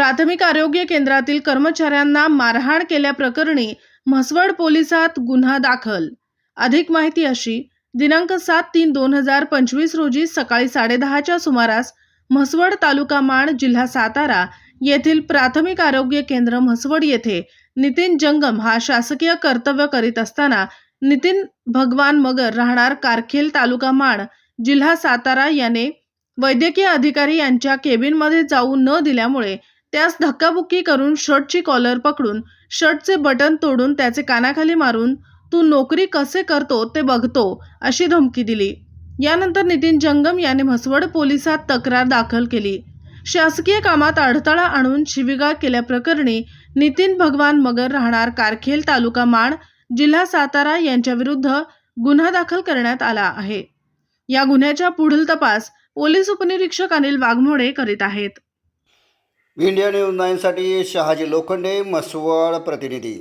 प्राथमिक आरोग्य केंद्रातील कर्मचाऱ्यांना मारहाण केल्याप्रकरणी म्हसवड पोलिसात गुन्हा दाखल. अधिक माहिती अशी दिनांक सात तीन दोन हजार पंचवीस रोजी सकाळी साडेदहाच्या सुमारास म्हसवड तालुका माण जिल्हा सातारा येथील प्राथमिक आरोग्य केंद्र म्हसवड येथे नितीन जंगम हा शासकीय कर्तव्य करीत असताना नितीन भगवान मगर राहणार कारखेल तालुका माण जिल्हा सातारा याने वैद्यकीय अधिकारी यांच्या केबिनमध्ये जाऊ न दिल्यामुळे त्यास धक्काबुक्की करून शर्टची कॉलर पकडून शर्टचे बटन तोडून त्याचे कानाखाली मारून तू नोकरी कसे करतो ते बघतो अशी धमकी दिली. यानंतर नितीन जंगम याने म्हसवड पोलिसात तक्रार दाखल केली. शासकीय कामात अडथळा आणून शिवीगाळ केल्याप्रकरणी नितीन भगवान मगर राहणार कारखेल तालुका माण जिल्हा सातारा यांच्याविरुद्ध गुन्हा दाखल करण्यात आला आहे. या गुन्ह्याच्या पुढील तपास पोलीस उपनिरीक्षक अनिल वाघमोडे करीत आहेत. इंडिया न्यूज नाईनसाठी शहाजी लोखंडे मसवड प्रतिनिधी.